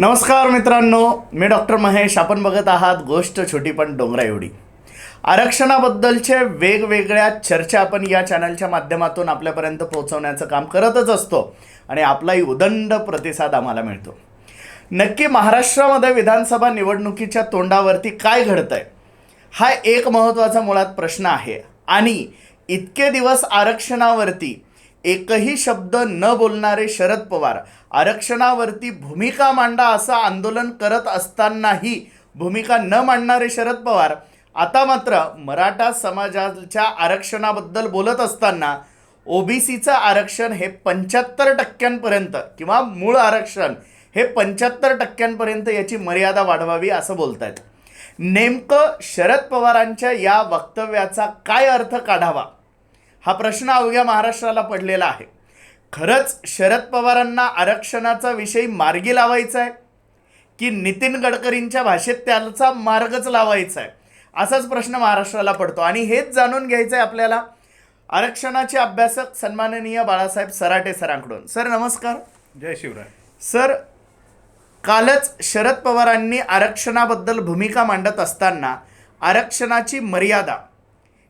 नमस्कार मित्रांनो मी डॉक्टर महेश. आपण बघत आहात गोष्ट छोटी पण डोंगरा एवढी. आरक्षणाबद्दलचे वेगवेगळ्या चर्चा आपण या चॅनलच्या माध्यमातून आपल्यापर्यंत पोहोचवण्याचं काम करतच असतो आणि आपलाही उदंड प्रतिसाद आम्हाला मिळतो. नक्की महाराष्ट्रामध्ये विधानसभा निवडणुकीच्या तोंडावरती काय घडतंय? हा एक महत्त्वाचा मुळात प्रश्न आहे. आणि इतके दिवस आरक्षणावरती एकही शब्द न बोलणारे शरद पवार आरक्षणावरती भूमिका मांडा असं आंदोलन करत असतानाही भूमिका न मांडणारे शरद पवार आता मात्र मराठा समाजाच्या आरक्षणाबद्दल बोलत असताना ओबीसीचं आरक्षण हे पंच्याहत्तर टक्क्यांपर्यंत किंवा मूळ आरक्षण हे पंच्याहत्तर टक्क्यांपर्यंत याची मर्यादा वाढवावी असं बोलत आहेत नेमकं शरद पवारांच्या या वक्तव्याचा काय अर्थ काढावा? हा प्रश्न अवघ्या महाराष्ट्राला पडलेला आहे. खरंच शरद पवारांना आरक्षणाचा विषय मार्गी लावायचा आहे? की नितीन गडकरींच्या भाषेत त्याचा मार्गच लावायचा आहे? असाच प्रश्न महाराष्ट्राला पडतो. आणि हेच जाणून घ्यायचं आहे आपल्याला आरक्षणाचे अभ्यासक सन्माननीय बाळासाहेब सराटे सरांकडून. सर नमस्कार. जय शिवराय. सर कालच शरद पवारांनी आरक्षणाबद्दल भूमिका मांडत असताना आरक्षणाची मर्यादा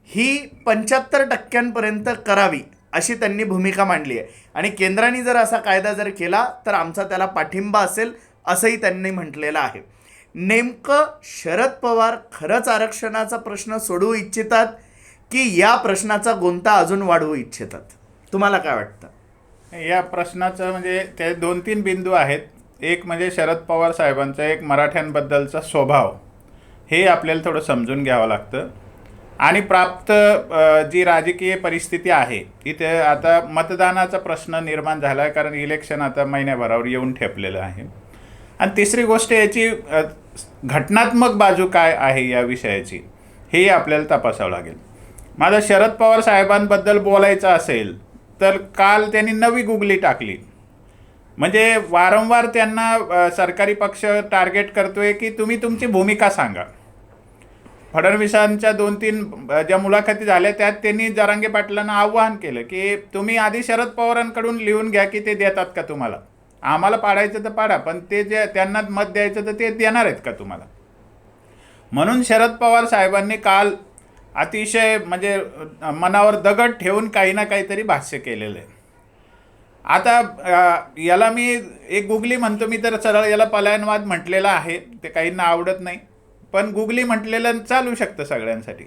ही पंच्याहत्तर टक्क्यांपर्यंत करावी. अशी त्यांनी भूमिका मांडली आहे. आणि केंद्राने जर असा कायदा जर केला तर आमचा त्याला पाठिंबा असेल असंही त्यांनी म्हटलेलं आहे. नेमकं शरद पवार खरंच आरक्षणाचा प्रश्न सोडवू इच्छितात की या प्रश्नाचा गोंता अजून वाढवू इच्छितात? तुम्हाला काय वाटतं? या प्रश्नाचं म्हणजे ते दोन तीन बिंदू आहेत. एक म्हणजे शरद पवार साहेबांचा एक मराठ्यांबद्दलचा स्वभाव. हे आपल्याला थोडं समजून घ्यावं लागतं. आणि प्राप्त जी राजकीय परिस्थिती आहे तिथे आता मतदानाचा प्रश्न निर्माण झाला आहे कारण इलेक्शन आता महिन्याभरावर येऊन ठेपलेलं आहे. आणि तिसरी गोष्ट याची घटनात्मक बाजू काय आहे या विषयाची हे आपल्याला तपासावं लागेल. माझा शरद पवार साहेबांबद्दल बोलायचं असेल तर काल त्यांनी नवी गुगली टाकली. म्हणजे वारंवार त्यांना सरकारी पक्ष टार्गेट करतोय की तुम्ही तुमची भूमिका सांगा. फडणवीसांच्या दोन तीन ज्या मुलाखती झाल्या त्यात त्यांनी जरांगे पाटलांना आव्हान केलं की तुम्ही आधी शरद पवारांकडून लिहून घ्या की ते देतात का तुम्हाला? आम्हाला पाडायचं तर पाडा पण ते जे त्यांना मत द्यायचं तर ते देणार आहेत का तुम्हाला? म्हणून शरद पवार साहेबांनी काल अतिशय म्हणजे मनावर दगड ठेवून काही ना काहीतरी भाष्य केलेलं आहे. आता याला मी एक गुगली म्हणतो मी तर सरळ याला पलायनवाद म्हटलेला आहे ते काहींना आवडत नाही. पण गुगली म्हटलेलं चालू शकतं सगळ्यांसाठी.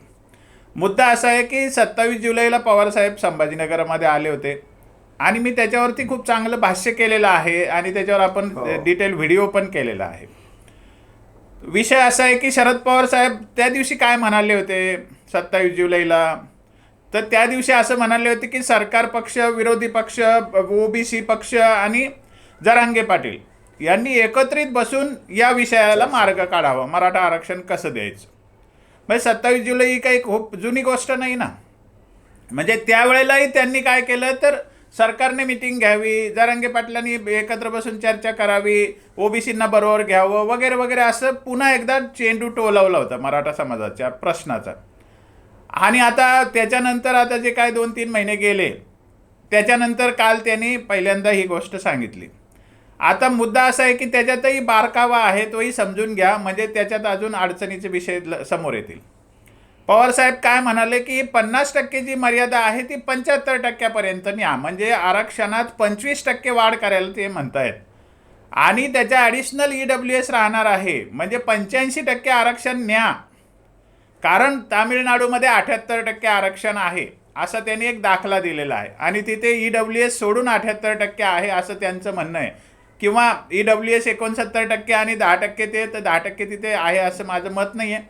मुद्दा असा आहे की सत्तावीस जुलैला पवारसाहेब संभाजीनगरमध्ये आले होते. आणि मी त्याच्यावरती खूप चांगलं भाष्य केलेलं आहे आणि त्याच्यावर आपण हो. डिटेल व्हिडिओ पण केलेला आहे. विषय असा आहे की शरद पवार साहेब त्या दिवशी काय म्हणाले होते सत्तावीस जुलैला? तर त्या दिवशी असं म्हणाले होते की सरकार पक्ष विरोधी पक्ष ओबीसी पक्ष आणि जरांगे पाटील. यांनी एकत्रित बसून या विषयाला मार्ग काढावा. मराठा आरक्षण कसं द्यायचं? म्हणजे सत्तावीस जुलै ही काही खूप जुनी गोष्ट नाही ना? म्हणजे त्यावेळेलाही त्यांनी काय केलं तर सरकारने मिटिंग घ्यावी जरांगे पाटलांनी एकत्र बसून चर्चा करावी ओबीसींना बरोबर घ्यावं वगैरे वगैरे असं पुन्हा एकदा चेंडू टोलवला होता मराठा समाजाच्या प्रश्नाचा. आणि आता त्याच्यानंतर आता जे काय दोन तीन महिने गेले त्याच्यानंतर काल त्यांनी पहिल्यांदा ही गोष्ट सांगितली. आता मुद्दा असा आहे की त्याच्यातही बारकावा आहे तोही समजून घ्या. म्हणजे त्याच्यात अजून अडचणीचे विषय समोर येतील. पवारसाहेब काय म्हणाले की पन्नास टक्के जी मर्यादा आहे ती पंच्याहत्तर टक्क्यापर्यंत न्या. म्हणजे आरक्षणात पंचवीस टक्के वाढ करायला ते म्हणतायत. आणि त्याच्या ॲडिशनल ई डब्ल्यू एस राहणार आहे. म्हणजे पंच्याऐंशी टक्के आरक्षण न्या. कारण तामिळनाडूमध्ये अठ्याहत्तर टक्के आरक्षण आहे असा त्यांनी एक दाखला दिलेला आहे. आणि तिथे ई डब्ल्यू एस सोडून अठ्याहत्तर टक्के आहे असं त्यांचं म्हणणं आहे. किंवा ई डब्ल्यू एस एकोणसत्तर टक्के आणि दहा टक्के ते तर दहा टक्के तिथे आहे असं माझं मत नाही आहे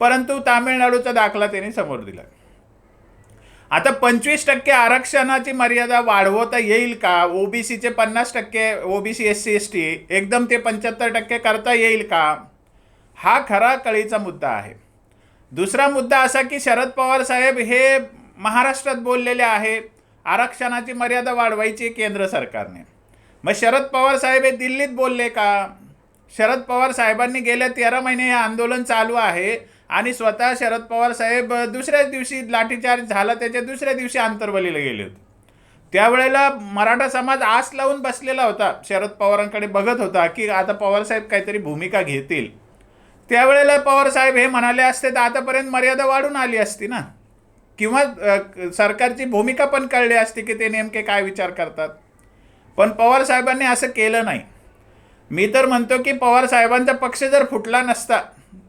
परंतु तामिळनाडूचा दाखला त्यांनी समोर दिला. आता पंचवीस टक्के आरक्षणाची मर्यादा वाढवता येईल का? ओबीसीचे पन्नास टक्के OBC S C S T एकदम ते पंच्याहत्तर टक्के करता येईल का? हा खरा कळीचा मुद्दा आहे. दुसरा मुद्दा असा की शरद पवार साहेब हे महाराष्ट्रात बोललेले आहे आरक्षणाची मर्यादा वाढवायची केंद्र सरकारने. मग शरद पवार साहेब हे दिल्लीत बोलले का? शरद पवार साहेबांनी गेल्या तेरा महिने हे आंदोलन चालू आहे आणि स्वतः शरद पवार साहेब दुसऱ्याच दिवशी लाठीचार्ज झाला त्याच्या दुसऱ्या दिवशी आंतरवलीला गेले होते त्यावेळेला मराठा समाज आस लावून बसलेला होता. शरद पवारांकडे बघत होता की आता पवारसाहेब काहीतरी भूमिका घेतील. त्यावेळेला पवारसाहेब हे म्हणाले असते तर आतापर्यंत मर्यादा वाढून आली असती ना? किंवा सरकारची भूमिका पण कळली असती की ते नेमके काय विचार करतात? पण पवार साहेबांनी असं केलं नाही. मी तर म्हणतो की पवार साहेबांचा पक्ष जर फुटला नसता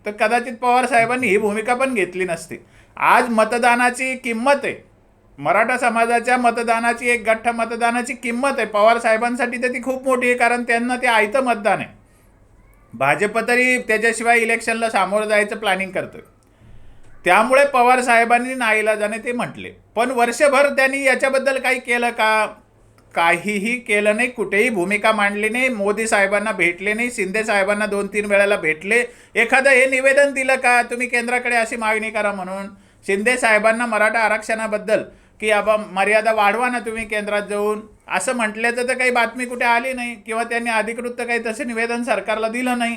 तर कदाचित पवार साहेबांनी ही भूमिका पण घेतली नसती. आज मतदानाची किंमत आहे. मराठा समाजाच्या मतदानाची एक गठ्ठ मतदानाची किंमत आहे. पवार साहेबांसाठी तर ती खूप मोठी आहे कारण त्यांना ते आयतं मतदान आहे. भाजप तरी त्याच्याशिवाय इलेक्शनला सामोरं जायचं प्लॅनिंग करतं त्यामुळे पवार साहेबांनी नाईलाजाने ते म्हटले. पण वर्षभर त्यांनी याच्याबद्दल काही केलं का? काहीही केलं नाही कुठेही भूमिका मांडली नाही मोदी साहेबांना भेटले नाही शिंदे साहेबांना दोन तीन वेळेला भेटले. एखादं हे निवेदन दिलं का? तुम्ही केंद्राकडे अशी मागणी करा म्हणून. शिंदे साहेबांना मराठा आरक्षणाबद्दल की आबा मर्यादा वाढवा ना तुम्ही केंद्रात जाऊन. असं म्हटल्याचं तर काही बातमी कुठे आली नाही किंवा त्यांनी अधिकृत तर काही तसं निवेदन सरकारला दिलं नाही.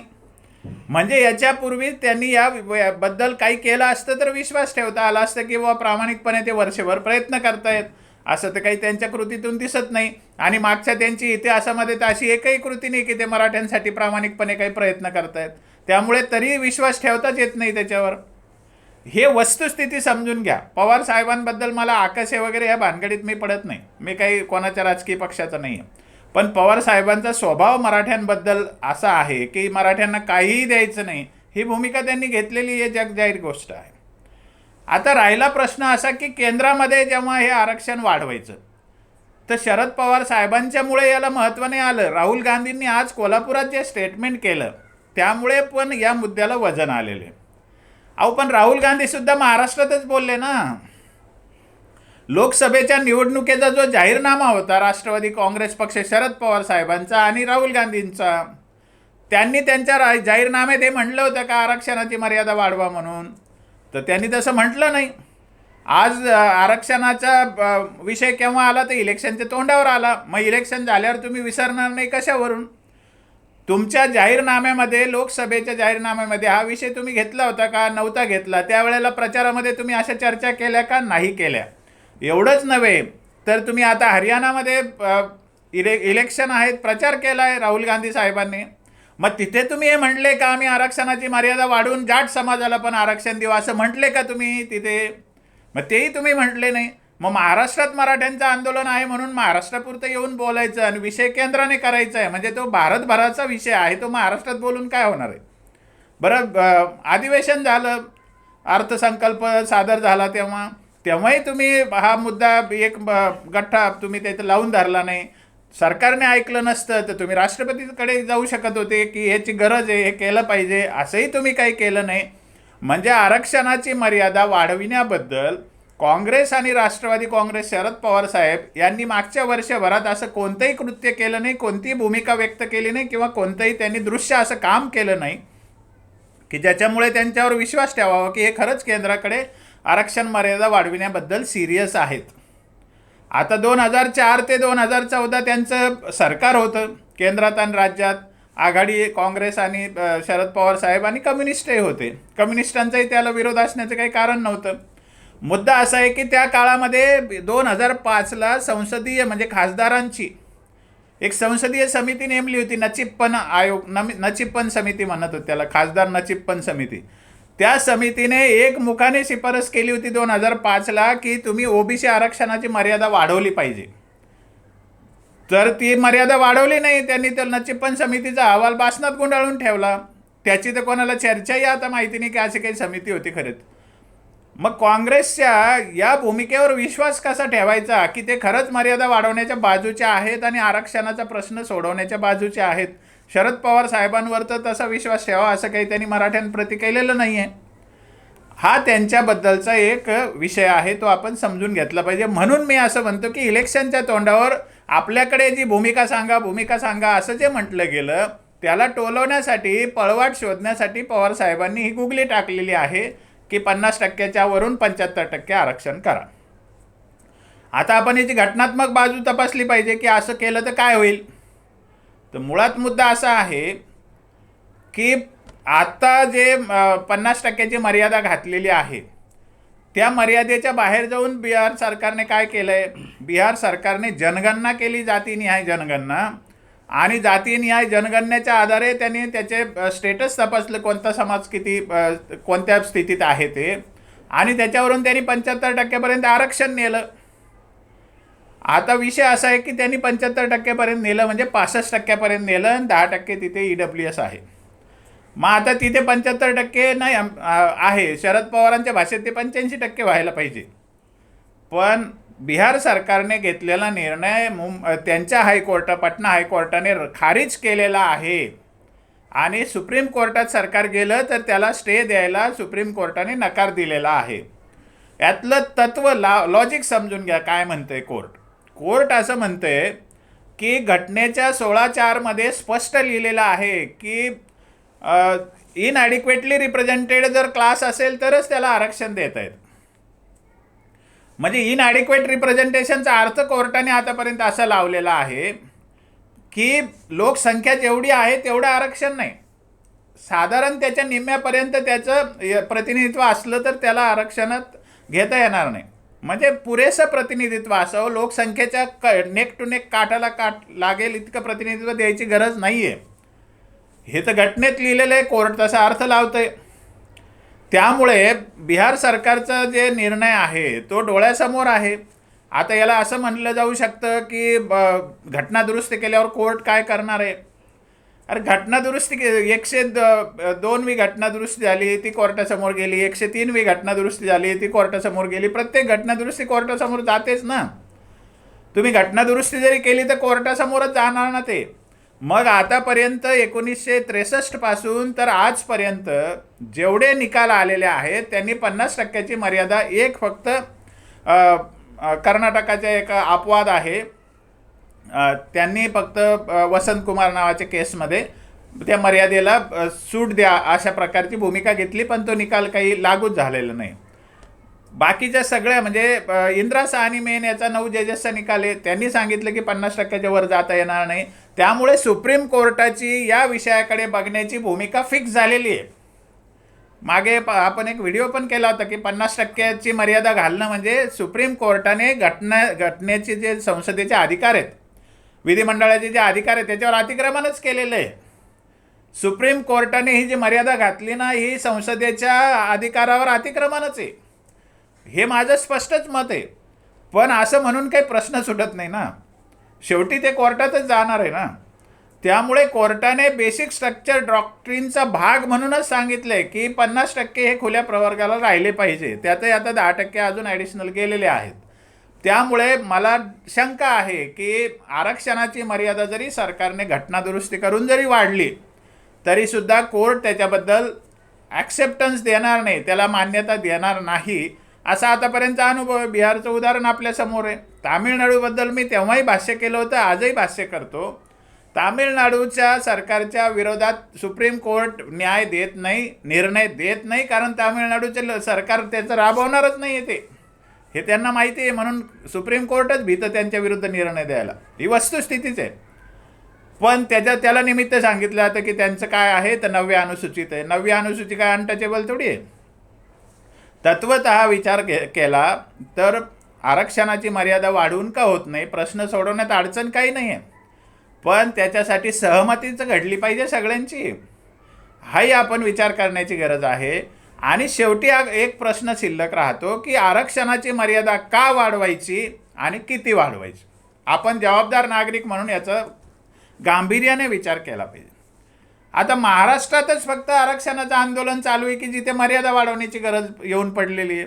म्हणजे याच्यापूर्वी त्यांनी या बद्दल काही केलं असतं तर विश्वास ठेवता आला असतं की बाबा प्रामाणिकपणे ते वर्षभर प्रयत्न करतायत. असं तर काही त्यांच्या कृतीतून दिसत नाही. आणि मागच्या त्यांची इतिहासामध्ये तर अशी एकही कृती नाही की ते मराठ्यांसाठी प्रामाणिकपणे काही प्रयत्न करतायत. त्यामुळे तरी विश्वास ठेवताच येत नाही त्याच्यावर. हे वस्तुस्थिती समजून घ्या. पवार साहेबांबद्दल मला आकाशे वगैरे या भानगडीत मी पडत नाही. मी काही कोणाच्या राजकीय पक्षाचा नाही आहे. पण पवार साहेबांचा स्वभाव मराठ्यांबद्दल असा आहे की मराठ्यांना काहीही द्यायचं नाही. ही भूमिका त्यांनी घेतलेली आहे जगजाहीर गोष्ट आहे. आता राहिला प्रश्न असा की केंद्रामध्ये जेव्हा हे आरक्षण वाढवायचं तर शरद पवार साहेबांच्यामुळे याला महत्त्व नाही आलं. राहुल गांधींनी आज कोल्हापुरात जे स्टेटमेंट केलं त्यामुळे पण या मुद्द्याला वजन आलेले. अहो पण राहुल गांधी सुद्धा महाराष्ट्रातच बोलले ना. लोकसभेच्या निवडणुकीचा जो जाहीरनामा होता राष्ट्रवादी काँग्रेस पक्ष शरद पवार साहेबांचा आणि राहुल गांधींचा त्यांनी त्यांच्या जाहीरनाम्यात हे म्हटलं होतं का आरक्षणाची मर्यादा वाढवा म्हणून? तर त्यांनी तसं म्हटलं नाही. आज आरक्षणाचा विषय केव्हा आला तर इलेक्शनच्या तोंडावर आला. मग इलेक्शन झाल्यावर तुम्ही विसरणार नाही कशावरून? तुमच्या जाहीरनाम्यामध्ये लोकसभेच्या जाहीरनाम्यामध्ये हा विषय तुम्ही घेतला होता का? नव्हता घेतला. त्यावेळेला प्रचारामध्ये तुम्ही अशा चर्चा केल्या का? नाही केल्या. एवढंच नव्हे तर तुम्ही आता हरियाणामध्ये इले इलेक्शन आहेत प्रचार केला आहे राहुल गांधी साहेबांनी. मग तिथे तुम्ही हे म्हटले का आम्ही आरक्षणाची मर्यादा वाढवून जाट समाजाला पण आरक्षण देऊ असं म्हटले का तुम्ही तिथे? मग तेही तुम्ही म्हटले नाही. मग महाराष्ट्रात मराठ्यांचं आंदोलन आहे म्हणून महाराष्ट्रापुरतं येऊन बोलायचं आणि विषय केंद्राने करायचा आहे म्हणजे तो भारतभराचा विषय आहे तो महाराष्ट्रात बोलून काय होणार आहे? बरं अधिवेशन झालं अर्थसंकल्प सादर झाला तेव्हा तेव्हाही तुम्ही हा मुद्दा एक गठ्ठा तुम्ही त्याचं लावून धरला नाही. सरकारने ऐकलं नसतं तर तुम्ही राष्ट्रपतीकडे जाऊ शकत होते की ह्याची गरज आहे हे केलं पाहिजे असंही तुम्ही काही केलं नाही. म्हणजे आरक्षणाची मर्यादा वाढविण्याबद्दल काँग्रेस आणि राष्ट्रवादी काँग्रेस शरद पवार साहेब यांनी मागच्या वर्षभरात असं कोणतंही कृत्य केलं नाही कोणतीही भूमिका व्यक्त केली नाही किंवा कोणतंही त्यांनी दृश्य असं काम केलं नाही की ज्याच्यामुळे त्यांच्यावर विश्वास ठेवावा की हे खरंच केंद्राकडे आरक्षण मर्यादा वाढविण्याबद्दल सिरियस आहेत. आता दोन हजार चार ते दोन हजार चौदा त्यांचं सरकार होतं केंद्रात आणि राज्यात. आघाडी काँग्रेस आणि शरद पवार साहेब आणि कम्युनिस्टही होते. कम्युनिस्टांचाही त्याला विरोध असण्याचं काही कारण नव्हतं. मुद्दा असा आहे की त्या काळामध्ये दोन हजार पाचला संसदीय म्हणजे खासदारांची एक संसदीय समिती नेमली होती नचिप्पन आयोग नमी नचिप्पन समिती म्हणत होते त्याला खासदार नचिप्पन समिती. त्या समितीने एक मुखाने शिफारस केली होती दोन हजार पाचला की तुम्ही ओबीसी आरक्षणाची मर्यादा वाढवली पाहिजे. तर ती मर्यादा वाढवली नाही त्यांनी तर नचिप्पन समितीचा अहवाल बासनात गुंडाळून ठेवला. त्याची तर कोणाला चर्चाही आता माहिती नाही की अशी काही समिती होती खरंच. मग काँग्रेसच्या या भूमिकेवर विश्वास कसा ठेवायचा की ते खरंच मर्यादा वाढवण्याच्या बाजूचे आहेत आणि आरक्षणाचा प्रश्न सोडवण्याच्या बाजूचे आहेत? शरद पवार साहेबांवर तर तसा विश्वास ठेवा असं काही त्यांनी मराठ्यांप्रती केलेलं नाही आहे हा त्यांच्याबद्दलचा एक विषय आहे तो आपण समजून घेतला पाहिजे. म्हणून मी असं म्हणतो की इलेक्शनच्या तोंडावर आपल्याकडे जी भूमिका सांगा भूमिका सांगा असं जे म्हटलं गेलं त्याला टोलवण्यासाठी पळवाट शोधण्यासाठी पवार साहेबांनी ही गुगली टाकलेली आहे की पन्नास टक्क्याच्या वरून पंच्याहत्तर टक्के आरक्षण करा. आता आपण याची घटनात्मक बाजू तपासली पाहिजे की असं केलं तर काय होईल? तर मुळात मुद्दा असा आहे की आता जे पन्नास टक्क्याची मर्यादा घातलेली आहे त्या मर्यादेच्या बाहेर जाऊन बिहार सरकारने काय केलं आहे बिहार सरकारने जनगणना केली जातीनिहाय जनगणना आणि जातीनिहाय जनगणनेच्या आधारे त्यांनी त्याचे स्टेटस तपासलं कोणता समाज किती कोणत्या स्थितीत आहे ते. आणि त्याच्यावरून त्यांनी पंच्याहत्तर टक्क्यापर्यंत आरक्षण नेलं. आता विषय असा आहे की त्यांनी पंच्याहत्तर टक्क्यापर्यंत नेलं म्हणजे पासष्ट टक्क्यापर्यंत नेलं आणि दहा टक्के तिथे ई डब्ल्यू एस आहे. मग आता तिथे पंच्याहत्तर टक्के नाही आहे. शरद पवारांच्या भाषेत ते पंच्याऐंशी टक्के व्हायला पाहिजे. पण बिहार सरकारने घेतलेला निर्णय मुं त्यांच्या हायकोर्टा पटना हायकोर्टाने खारिज केलेला आहे. आणि सुप्रीम कोर्टात सरकार गेलं तर त्याला स्टे द्यायला सुप्रीम कोर्टाने नकार दिलेला आहे. यातलं तत्व ला लॉजिक समजून घ्या काय म्हणतंय कोर्ट. कोर्ट असं म्हणतंय की घटनेच्या सोळा चारमध्ये स्पष्ट लिहिलेलं आहे की इनॲडिक्वेटली रिप्रेझेंटेड जर क्लास असेल तरच त्याला आरक्षण देत आहेत. म्हणजे इनॲडिक्वेट रिप्रेझेंटेशनचा अर्थ कोर्टाने आतापर्यंत असा लावलेला आहे की लोकसंख्या जेवढी आहे तेवढं आरक्षण नाही. साधारण त्याच्या निम्म्यापर्यंत त्याचं प्रतिनिधित्व असलं तर त्याला आरक्षणात घेता येणार नाही. म्हणजे पुरेसं प्रतिनिधित्व असावं लोकसंख्येच्या क नेक टू नेक काठाला काठ लागेल इतकं प्रतिनिधित्व द्यायची गरज नाही आहे हे तर घटनेत लिहिलेलं आहे कोर्ट तसा अर्थ लावतंय. त्यामुळे बिहार सरकारचा जे निर्णय आहे तो डोळ्यासमोर आहे. आता याला असं म्हणलं जाऊ शकतं की ब- घटना दुरुस्ती केल्यावर कोर्ट काय करणार आहे? अरे घटना दुरुस्ती के- एकशे द- दोनवी घटना दुरुस्ती झाली ती कोर्टासमोर गेली. एकशे तीनवी घटना दुरुस्ती झाली ती कोर्टासमोर गेली. प्रत्येक घटना दुरुस्ती कोर्टासमोर जातेच ना. तुम्ही घटना दुरुस्ती जरी केली तर कोर्टासमोरच जाणार ना ते. मग आतापर्यंत एकोणीसशे त्रेसष्टपासून तर आजपर्यंत जेवढे निकाल आलेले आहेत त्यांनी पन्नास टक्क्याची मर्यादा एक फक्त कर्नाटकाचा एक अपवाद आहे. त्यांनी फक्त वसंत कुमार नावाच्या केसमध्ये त्या मर्यादेला सूट द्या अशा प्रकारची भूमिका घेतली पण तो निकाल काही लागूच झालेला नाही. बाकीच्या सगळ्या म्हणजे इंद्रा साहनी मेन याचा नऊ जजेसचा निकाल आहे. त्यांनी सांगितलं की पन्नास टक्क्याच्या वर जाता येणार नाही. त्यामुळे सुप्रीम कोर्टाची या विषयाकडे बघण्याची भूमिका फिक्स झालेली आहे. मागे प- आपण एक व्हिडिओ पण केला होता की पन्नास टक्क्याची मर्यादा घालणं म्हणजे सुप्रीम कोर्टाने घटना घटनेचे जे संसदेचे अधिकार आहेत विधिमंडळाचे जे अधिकार आहेत त्याच्यावर अतिक्रमणच केलेलं आहे. सुप्रीम कोर्टाने ही जी मर्यादा घातली ना ही संसदेच्या अधिकारावर अतिक्रमणच आहे. हे माझं स्पष्टच मत आहे. पण असं म्हणून काही प्रश्न सुटत नाही ना. शेवटी ते कोर्टातच जाणार आहे ना. त्यामुळे कोर्टाने बेसिक स्ट्रक्चर डॉक्ट्रीनचा भाग म्हणूनच सांगितलं आहे की पन्नास टक्के हे खुल्या प्रवर्गाला राहिले पाहिजे. त्यातही आता दहा टक्के अजून ॲडिशनल गेलेले आहेत. त्यामुळे मला शंका आहे की आरक्षणाची मर्यादा जरी सरकारने घटनादुरुस्ती करून जरी वाढली तरीसुद्धा कोर्ट त्याच्याबद्दल ॲक्सेप्टन्स देणार नाही त्याला मान्यता देणार नाही असा आतापर्यंतचा अनुभव आहे. बिहारचं उदाहरण आपल्यासमोर आहे. तामिळनाडूबद्दल मी तेव्हाही भाष्य केलं होतं आजही भाष्य करतो. तामिळनाडूच्या सरकारच्या विरोधात सुप्रीम कोर्ट न्याय देत नाही निर्णय देत नाही कारण तामिळनाडूचे ल- सरकार त्याचं राबवणारच नाही आहे ते. हे त्यांना माहिती आहे म्हणून सुप्रीम कोर्टच भीतं त्यांच्या विरुद्ध निर्णय द्यायला. ही वस्तुस्थितीच आहे. पण त्याच्या त्याला निमित्त सांगितलं जातं की त्यांचं काय आहे तर नवव्या अनुसूचित आहे. नवव्या अनुसूची काय अनटचेबल थोडी आहे. तत्वत विचार के केला तर आरक्षणाची मर्यादा वाढवून का होत नाही? प्रश्न सोडवण्यात अडचण काही नाही आहे. पण त्याच्यासाठी सहमतीच घडली पाहिजे सगळ्यांची. हाही आपण विचार करण्याची गरज आहे. आणि शेवटी एक प्रश्न शिल्लक राहतो की आरक्षणाची मर्यादा का वाढवायची आणि किती वाढवायची? आपण जबाबदार नागरिक म्हणून याचा गांभीर्याने विचार केला पाहिजे. आता महाराष्ट्रातच फक्त आरक्षणाचं आंदोलन चालू आहे की जिथे मर्यादा वाढवण्याची गरज येऊन पडलेली आहे?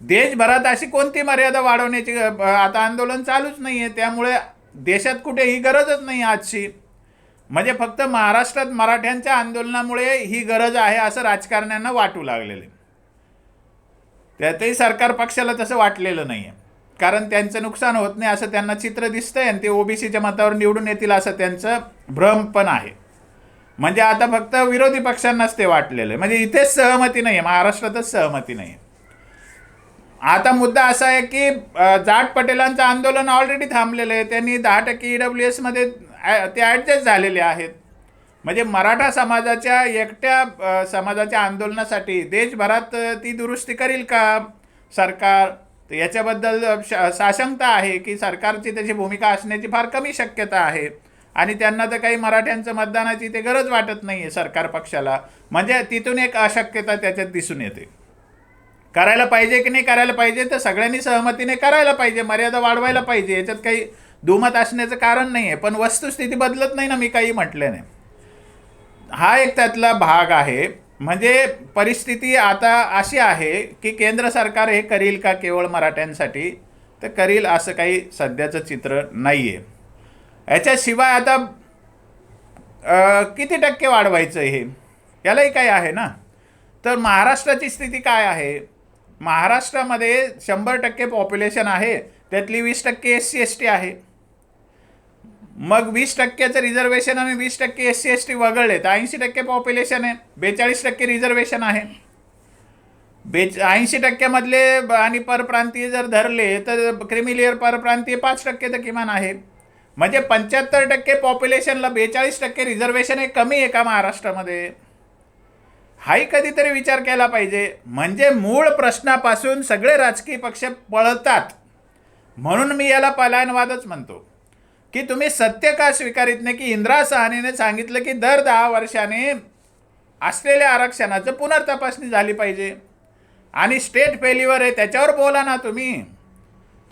देशभरात अशी कोणती मर्यादा वाढवण्याची आता आंदोलन चालूच नाही आहे त्यामुळे देशात कुठे ही गरजच नाही आजची. म्हणजे फक्त महाराष्ट्रात मराठ्यांच्या आंदोलनामुळे ही गरज आहे असं राजकारण्यांना वाटू लागलेलं आहे. त्यातही सरकार पक्षाला तसं वाटलेलं नाही आहे कारण त्यांचं नुकसान होत नाही असं त्यांना चित्र दिसतंय आणि ते ओबीसीच्या मतावर निवडून येतील असं त्यांचं भ्रम पण आहे. म्हणजे आता फक्त विरोधी पक्षांनाच ते वाटलेलं आहे. म्हणजे इथेच सहमती नाही आहे महाराष्ट्रातच सहमती नाही आहे आता मुद्दा असा आहे की जाट पटेलांचं आंदोलन ऑलरेडी थांबलेलं आहे. त्यांनी दहा टक्के ई डब्ल्यू ॲ ते ॲडजस्ट झालेले आहेत. म्हणजे मराठा समाजाच्या एकट्या समाजाच्या आंदोलनासाठी देशभरात ती दुरुस्ती करील का सरकार? तर याच्याबद्दल श- साशंकता आहे की सरकारची त्याची भूमिका असण्याची फार कमी शक्यता आहे. आणि त्यांना तर काही मराठ्यांचं मतदानाची ते गरज वाटत नाही आहे सरकार पक्षाला. म्हणजे तिथून एक अशक्यता त्याच्यात दिसून येते. करायला पाहिजे की नाही करायला पाहिजे तर सगळ्यांनी सहमतीने करायला पाहिजे मर्यादा वाढवायला पाहिजे. याच्यात काही दुमत असण्याचं कारण नाही आहे पण वस्तुस्थिती बदलत नाही ना मी काही म्हटल्याने हा एक त्यातला भाग आहे. म्हणजे परिस्थिती आता अशी आहे की केंद्र सरकार हे करील का केवळ मराठ्यांसाठी? तर करील असं काही सध्याचं चित्र नाही आहे याच्याशिवाय आता किती टक्के वाढवायचं हे? यालाही काही आहे ना? तर महाराष्ट्राची स्थिती काय आहे? महाराष्ट्रामध्ये शंभर टक्के पॉप्युलेशन आहे त्यातली वीस टक्के एस सी एस टी आहे. मग वीस टक्क्याचं रिझर्वेशन आणि वीस टक्के एस सी एस टी वगळले तर ऐंशी टक्के पॉप्युलेशन आहे. बेचाळीस टक्के रिझर्वेशन आहे. बेच ऐंशी टक्क्यामधले ब- आणि परप्रांतीय जर धरले तर क्रिमिलियर परप्रांतीय पाच टक्के तर किमान आहे. म्हणजे पंच्याहत्तर टक्के पॉप्युलेशनला बेचाळीस टक्के रिझर्वेशन हे कमी आहे का महाराष्ट्रामध्ये? हाही कधीतरी विचार केला पाहिजे. म्हणजे मूळ प्रश्नापासून सगळे राजकीय पक्ष पळतात. म्हणून मी याला पलायनवादच म्हणतो. की तुम्ही सत्य का स्वीकारित नाही? की इंदिरा सहानीने सांगितलं की दर दहा वर्षाने असलेल्या आरक्षणाचं पुनर्तपासणी झाली पाहिजे. आणि स्टेट फेल्युअर आहे त्याच्यावर बोला ना तुम्ही.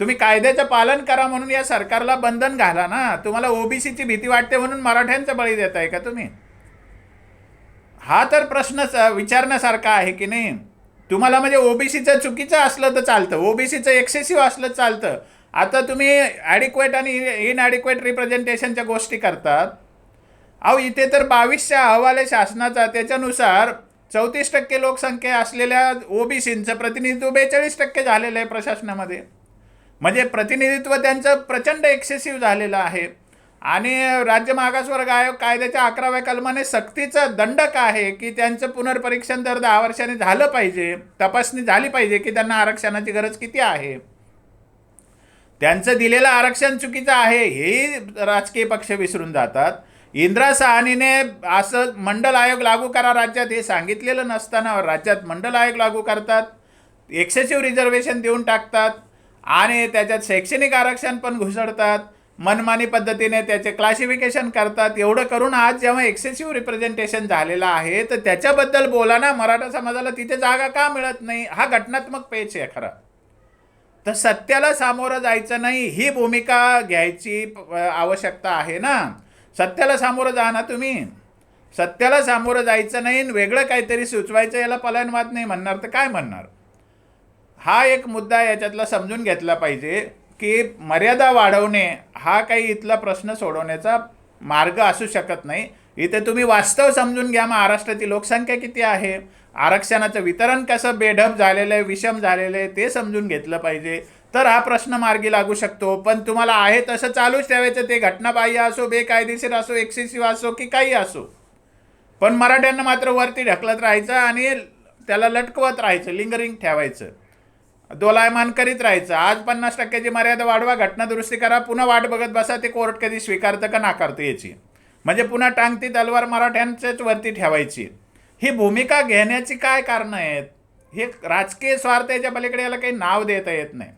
तुम्ही कायद्याचं पालन करा म्हणून या सरकारला बंधन घाला ना. तुम्हाला ओबीसीची भीती वाटते म्हणून मराठ्यांचा बळी देताय का तुम्ही? हा तर प्रश्नच विचारण्यासारखा आहे की नाही? तुम्हाला म्हणजे ओबीसीचं चुकीचं असलं तर चालतं. ओबीसीचं एक्सेसिव्ह असलं तर चालतं. आता तुम्ही ॲडिक्वेट आणि इनॲडिक्वेट रिप्रेझेंटेशनच्या गोष्टी करतात. अहो इथे तर बावीसच्या अहवाल शासनाचा त्याच्यानुसार चौतीस टक्के लोकसंख्या असलेल्या ओबीसींचं प्रतिनिधित्व बेचाळीस टक्के झालेलं आहे प्रशासनामध्ये. म्हणजे प्रतिनिधित्व त्यांचं प्रचंड एक्सेसिव्ह झालेलं आहे. आणि राज्य मागासवर्ग आयोग कायद्याच्या अकराव्या कलमाने सक्तीचा दंडक आहे की त्यांचं पुनर्परीक्षण दर दहा वर्षाने झालं पाहिजे तपासणी झाली पाहिजे की त्यांना आरक्षणाची गरज किती आहे? त्यांचं दिलेलं आरक्षण चुकीचं आहे हेही राजकीय पक्ष विसरून जातात. इंदिरा सहानीने असं मंडल आयोग लागू करा राज्यात हे सांगितलेलं नसताना राज्यात मंडल आयोग लागू करतात. एक्सेसिव्ह रिझर्वेशन देऊन टाकतात आणि त्याच्यात शैक्षणिक आरक्षण पण घुसडतात. मनमानी पद्धतीने त्याचे क्लासिफिकेशन करतात. एवढं करून आज जेव्हा एक्सेसिव्ह रिप्रेझेंटेशन झालेलं आहे तर त्याच्याबद्दल बोला ना मराठा समाजाला तिथे जागा का मिळत नाही? हा घटनात्मक पेच आहे खरा. तर सत्याला सामोरं जायचं नाही ही भूमिका घ्यायची आवश्यकता आहे ना? सत्याला सामोरं जा ना तुम्ही. सत्याला सामोरं जायचं नाही आणि वेगळं काहीतरी सुचवायचं याला पलायनवाद नाही म्हणणार तर काय म्हणणार? हा एक मुद्दा याच्यातला समजून घेतला पाहिजे की मर्यादा वाढवणे हा काही इथला प्रश्न सोडवण्याचा मार्ग असू शकत नाही. इथे तुम्ही वास्तव समजून घ्या महाराष्ट्राची लोकसंख्या किती आहे? आरक्षणाचं वितरण कसं बेढप झालेलं आहे विषम झालेलं आहे ते समजून घेतलं पाहिजे. तर हा प्रश्न मार्गी लागू शकतो. पण तुम्हाला आहे तसं चालूच ठेवायचं ते घटनाबाह्य असो बेकायदेशीर असो एक्सेसिव्ह असो की काही असो. पण मराठ्यांना मात्र वरती ढकलत राहायचं आणि त्याला लटकवत राहायचं लिंगरिंग ठेवायचं. दोलायमान करीत राहायचं. आज पन्नास टक्क्याची मर्यादा वाढवा घटना दुरुस्ती करा पुन्हा वाट बघत बसा ते कोर्ट कधी स्वीकारतं का नाकारतं याची. म्हणजे पुन्हा टांगती तलवार मराठ्यांच्याच वरती ठेवायची. ही भूमिका घेण्याची काय कारणं आहेत? हे राजकीय स्वार्थ याच्या पलीकडे याला काही नाव देता येत नाही.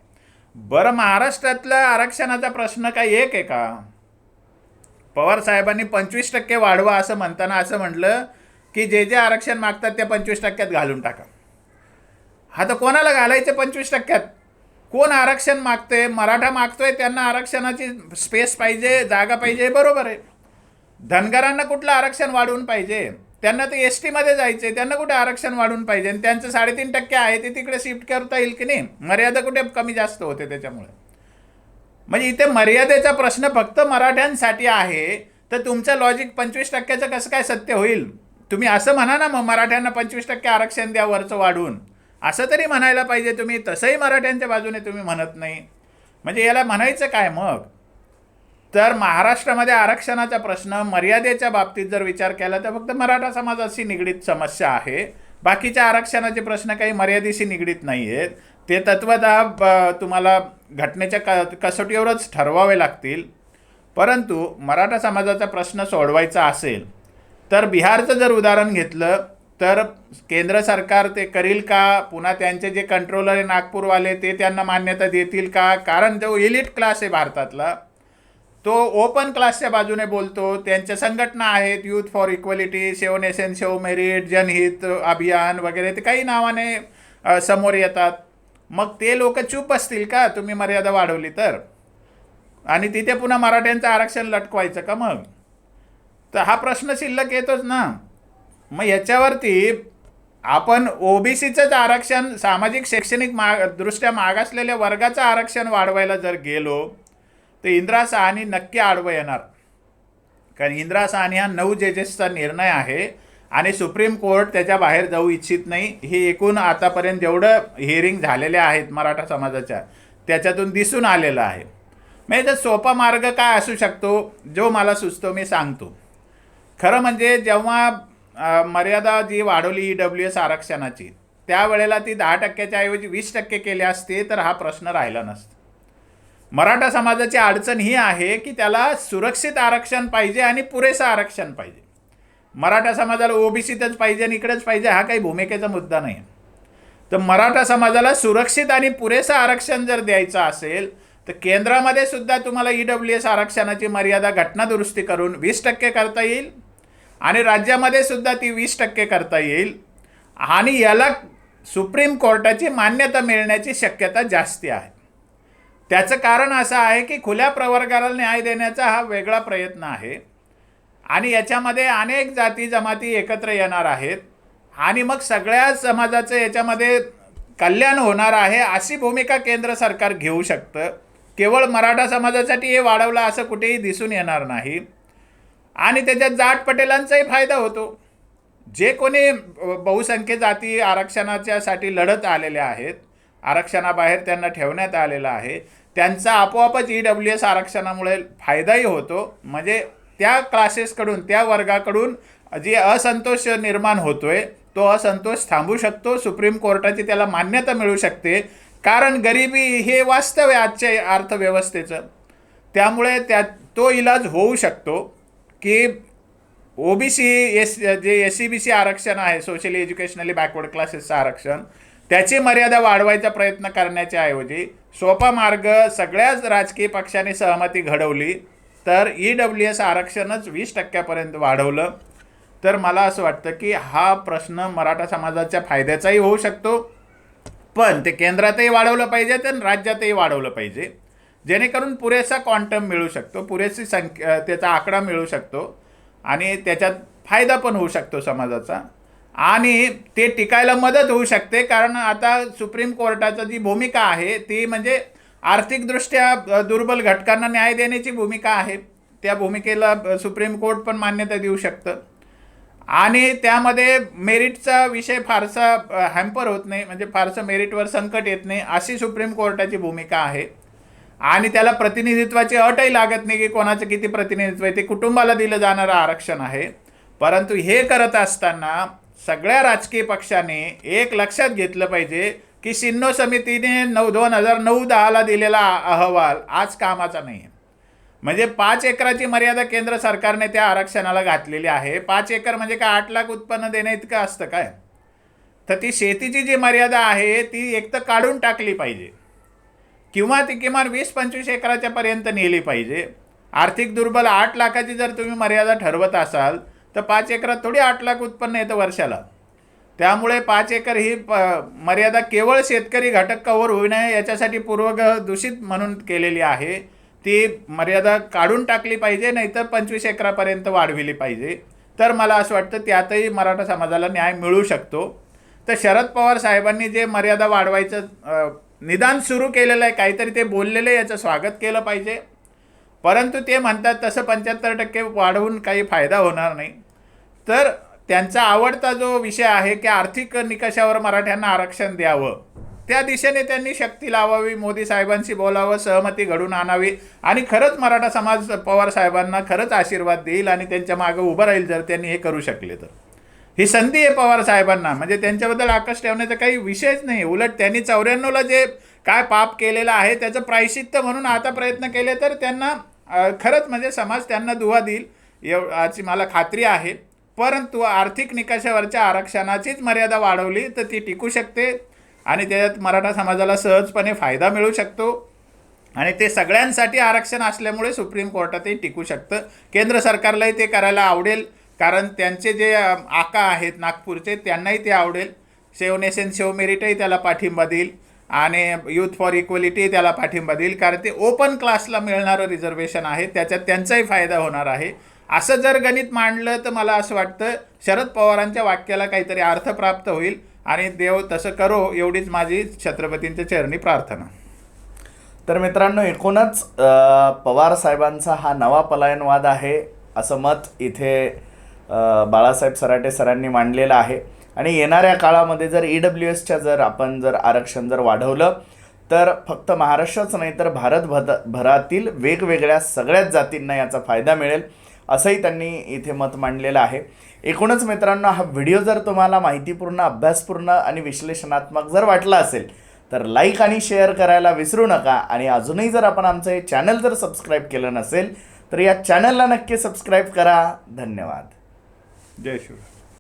बरं महाराष्ट्रातला आरक्षणाचा प्रश्न काही एक आहे का? पवार साहेबांनी पंचवीस टक्के वाढवा असं म्हणताना असं म्हटलं की जे जे आरक्षण मागतात ते पंचवीस टक्क्यात घालून टाका. हा तर कोणाला घालायचं पंचवीस टक्क्यात? कोण आरक्षण मागतंय? मराठा मागतोय त्यांना आरक्षणाची स्पेस पाहिजे जागा पाहिजे बरोबर आहे. धनगरांना कुठलं आरक्षण वाढवून पाहिजे? त्यांना तर एस टीमध्ये जायचे त्यांना कुठे आरक्षण वाढून पाहिजे? आणि त्यांचं साडेतीन टक्के आहे ते तिकडे शिफ्ट करता येईल की नाही? मर्यादा कुठे कमी जास्त होते त्याच्यामुळे? म्हणजे इथे मर्यादेचा प्रश्न फक्त मराठ्यांसाठी आहे. तर तुमचं लॉजिक पंचवीस टक्क्याचं कसं काय सत्य होईल? तुम्ही असं म्हणा ना मग मराठ्यांना पंचवीस टक्के आरक्षण द्या वरचं वाढून. असं तरी म्हणायला पाहिजे तुम्ही. तसंही मराठ्यांच्या बाजूने तुम्ही म्हणत नाही. म्हणजे याला म्हणायचं काय मग? तर महाराष्ट्रामध्ये आरक्षणाचा प्रश्न मर्यादेच्या बाबतीत जर विचार केला तर फक्त मराठा समाजाशी निगडीत समस्या आहे. बाकीच्या आरक्षणाचे प्रश्न काही मर्यादेशी निगडीत नाही आहेत ते तत्वतः ब- तुम्हाला घटनेच्या क कसोटीवरच ठरवावे लागतील. परंतु मराठा समाजाचा प्रश्न सोडवायचा असेल तर बिहारचं जर उदाहरण घेतलं तर केंद्र सरकार ते करील का? पुन्हा त्यांचे जे कंट्रोलर आहे नागपूरवाले ते त्यांना मान्यता देतील का? कारण तो इलिट क्लास आहे भारतातला. तो ओपन क्लासच्या बाजूने बोलतो. त्यांच्या संघटना आहेत youth for equality save nation save merit जनहित अभियान वगैरे ते काही नावाने समोर येतात. मग ते लोक चूप असतील का? तुम्ही मर्यादा वाढवली तर. आणि तिथे पुन्हा मराठ्यांचं आरक्षण लटकवायचं का मग? तर हा प्रश्न शिल्लक येतोच ना. मग याच्यावरती आपण ओबीसीचंच आरक्षण सामाजिक शैक्षणिक मा दृष्ट्या मागासलेल्या वर्गाचं आरक्षण वाढवायला जर गेलो तर इंदिरा साहानी नक्की आडवं येणार. कारण इंदिरा साहानी हा नऊ जजेसचा निर्णय आहे आणि सुप्रीम कोर्ट त्याच्या बाहेर जाऊ इच्छित नाही. हे एकूण आतापर्यंत जेवढं हिअरिंग झालेले आहेत मराठा समाजाच्या त्याच्यातून दिसून आलेलं आहे. म्हणजे तर सोपा मार्ग काय असू शकतो? जो मला सुचतो मी सांगतो. खरं म्हणजे जेव्हा मर्यादा जी वाढवली ई डब्ल्यू एस आरक्षणाची त्यावेळेला ती दहा टक्क्याच्या ऐवजी वीस टक्के केली असते तर हा प्रश्न राहिला नसता. मराठा समाजाची अडचण ही आहे की त्याला सुरक्षित आरक्षण पाहिजे आणि पुरेसं आरक्षण पाहिजे. मराठा समाजाला ओबीसीतच पाहिजे आणि इकडेच पाहिजे हा काही भूमिकेचा मुद्दा नाही. तर मराठा समाजाला सुरक्षित आणि पुरेसं आरक्षण जर द्यायचं असेल तर केंद्रामध्ये सुद्धा तुम्हाला ई डब्ल्यू एस आरक्षणाची मर्यादा घटनादुरुस्ती करून वीस टक्के करता येईल आणि राज्यामध्ये सुद्धा ती वीस टक्के करता येईल आणि याला सुप्रीम कोर्टाची मान्यता मिळण्याची शक्यता जास्ती आहे. त्याचं कारण असं आहे की खुल्या प्रवर्गाला न्याय देण्याचा हा वेगळा प्रयत्न आहे. आणि याच्यामध्ये अनेक जाती जमाती एकत्र येणार आहेत. आणि मग सगळ्या समाजाचं याच्यामध्ये कल्याण होणार आहे अशी भूमिका केंद्र सरकार घेऊ शकतं. केवळ मराठा समाजासाठी हे वाढवलं असं कुठेही दिसून येणार नाही. आणि त्याच्यात जाट पटेलांचाही फायदा होतो. जे कोणी बहुसंख्य जाती आरक्षणाच्यासाठी लढत आलेले आहेत आरक्षणाबाहेर त्यांना ठेवण्यात आलेलं आहे. त्यांचा आपोआपच ई डब्ल्यू एस आरक्षणामुळे फायदाही होतो. म्हणजे त्या क्लासेसकडून त्या वर्गाकडून जी असंतोष निर्माण होतोय तो असंतोष थांबू शकतो. सुप्रीम कोर्टाची त्याला मान्यता मिळू शकते. कारण गरिबी हे वास्तव आहे आजच्या अर्थव्यवस्थेचं. त्यामुळे त्या तो इलाज होऊ शकतो की OBC S J S C B C आरक्षण आहे सोशली एज्युकेशनली बॅकवर्ड क्लासेसचं आरक्षण त्याची मर्यादा वाढवायचा प्रयत्न करण्याच्या ऐवजी सोपा मार्ग सगळ्याच राजकीय पक्षांनी सहमती घडवली तर ई डब्ल्यू एस आरक्षणच वीस टक्क्यापर्यंत वाढवलं. तर मला असं वाटतं की हा प्रश्न मराठा समाजाच्या फायद्याचाही होऊ शकतो पण ते केंद्रातही वाढवलं पाहिजे तर राज्यातही वाढवलं पाहिजे. जेणेकरून पुरेसा क्वांटम मिळू शकतो पुरेशी संख्या त्याचा आकडा मिळू शकतो आणि त्याच्यात फायदा पण होऊ शकतो समाजाचा. आणि ते टिकायला मदत होऊ शकते कारण आता सुप्रीम कोर्टाचं जी भूमिका आहे ती म्हणजे आर्थिकदृष्ट्या दुर्बल घटकांना न्याय देण्याची भूमिका आहे. त्या भूमिकेला सुप्रीम कोर्ट पण मान्यता देऊ शकतं. आणि त्यामध्ये मेरिटचा विषय फारसा हॅम्पर होत नाही म्हणजे फारसं मेरिटवर संकट येत नाही अशी सुप्रीम कोर्टाची भूमिका आहे. आणि त्याला प्रतिनिधित्वाची अटही लागत नाही की कोणाचं किती प्रतिनिधित्व आहे ते कुटुंबाला दिलं जाणारं आरक्षण आहे. परंतु हे करत असताना सगळ्या राजकीय पक्षांनी एक लक्षात घेतलं पाहिजे की सिन्नो समितीने नऊ दोन हजार नऊ दहाला दिलेला अहवाल आज कामाचा नाही आहे म्हणजे पाच एकराची मर्यादा केंद्र सरकारने त्या आरक्षणाला घातलेली आहे. पाच एकर म्हणजे काय आठ लाख उत्पन्न देणे इतकं असतं काय? तर ती शेतीची जी मर्यादा आहे ती एक तर काढून टाकली पाहिजे. किंवा ती किमान वीस पंचवीस एकराच्या पर्यंत नेली पाहिजे. आर्थिक दुर्बल आठ लाखाची जर तुम्ही मर्यादा ठरवत असाल तर पाच एकरात थोडी आठ लाख उत्पन्न येतं वर्षाला. त्यामुळे पाच एकर ही प मर्यादा केवळ शेतकरी घटक कव्हर होऊ नये याच्यासाठी पूर्वग दूषित म्हणून केलेली आहे. ती मर्यादा काढून टाकली पाहिजे नाहीतर पंचवीस एकरापर्यंत वाढविली पाहिजे. तर मला असं वाटतं त्यातही मराठा समाजाला न्याय मिळू शकतो. तर शरद पवार साहेबांनी जे मर्यादा वाढवायचं निदान सुरू केलेलं आहे काहीतरी ते बोललेले याचं स्वागत केलं पाहिजे. परंतु ते म्हणतात तसं पंच्याहत्तर टक्के वाढवून काही फायदा होणार नाही. तर त्यांचा आवडता जो विषय आहे की आर्थिक निकषावर मराठ्यांना आरक्षण द्यावं. त्या दिशेने त्यांनी शक्ती लावावी मोदी साहेबांशी बोलावं सहमती घडून आणावी आणि खरंच मराठा समाज पवार साहेबांना खरंच आशीर्वाद देईल आणि त्यांच्या मागं उभं राहील जर त्यांनी हे करू शकले तर. ही संधी आहे पवार साहेबांना. म्हणजे त्यांच्याबद्दल आकर्ष ठेवण्याचा काही विषयच नाही. उलट त्यांनी चौऱ्याण्णवला जे काय पाप केलेलं आहे त्याचं प्रायश्चित्त म्हणून आता प्रयत्न केले तर त्यांना खरंच म्हणजे समाज त्यांना दुवा देईल. एव याची मला खात्री आहे. परंतु आर्थिक निकषावरच्या आरक्षणाचीच मर्यादा वाढवली तर ती टिकू शकते आणि त्याच्यात मराठा समाजाला सहजपणे फायदा मिळू शकतो. आणि ते सगळ्यांसाठी आरक्षण असल्यामुळे सुप्रीम कोर्टातही टिकू शकतं. केंद्र सरकारलाही ते करायला आवडेल. कारण त्यांचे जे आका आहेत नागपूरचे त्यांनाही ते आवडेल. शेव नेशन मेरिटही त्याला पाठिंबा देईल. आणि युथ फॉर इक्वलिटी त्याला पाठिंबा देईल कारण ते ओपन क्लासला मिळणारं रिझर्वेशन आहे त्याच्यात त्यांचाही फायदा होणार आहे. असं जर गणित मांडलं तर मला असं वाटतं शरद पवारांच्या वाक्याला काहीतरी अर्थ प्राप्त होईल. आणि देव तसं करो एवढीच माझी छत्रपतींच्या चरणी प्रार्थना. तर मित्रांनो एकूणच पवार साहेबांचा हा नवा पलायनवाद आहे असं मत इथे बाळासाहेब सराटे सरांनी मांडलेलं आहे. आणि येणाऱ्या काळामध्ये जर ई डब्ल्यू एसच्या जर आपण जर आरक्षण जर वाढवलं तर फक्त महाराष्ट्रच नाही तर भारत भद भरातील वेगवेगळ्या सगळ्याच जातींना याचा फायदा मिळेल असंही त्यांनी इथे मत मांडलेलं आहे. एकूणच मित्रांनो हा व्हिडिओ जर तुम्हाला माहितीपूर्ण अभ्यासपूर्ण आणि विश्लेषणात्मक जर वाटला असेल तर लाईक आणि शेअर करायला विसरू नका. आणि अजूनही जर आपण आमचं हे चॅनल जर सबस्क्राईब केलं नसेल तर या चॅनलला नक्की सबस्क्राईब करा. धन्यवाद. जय शिवराय.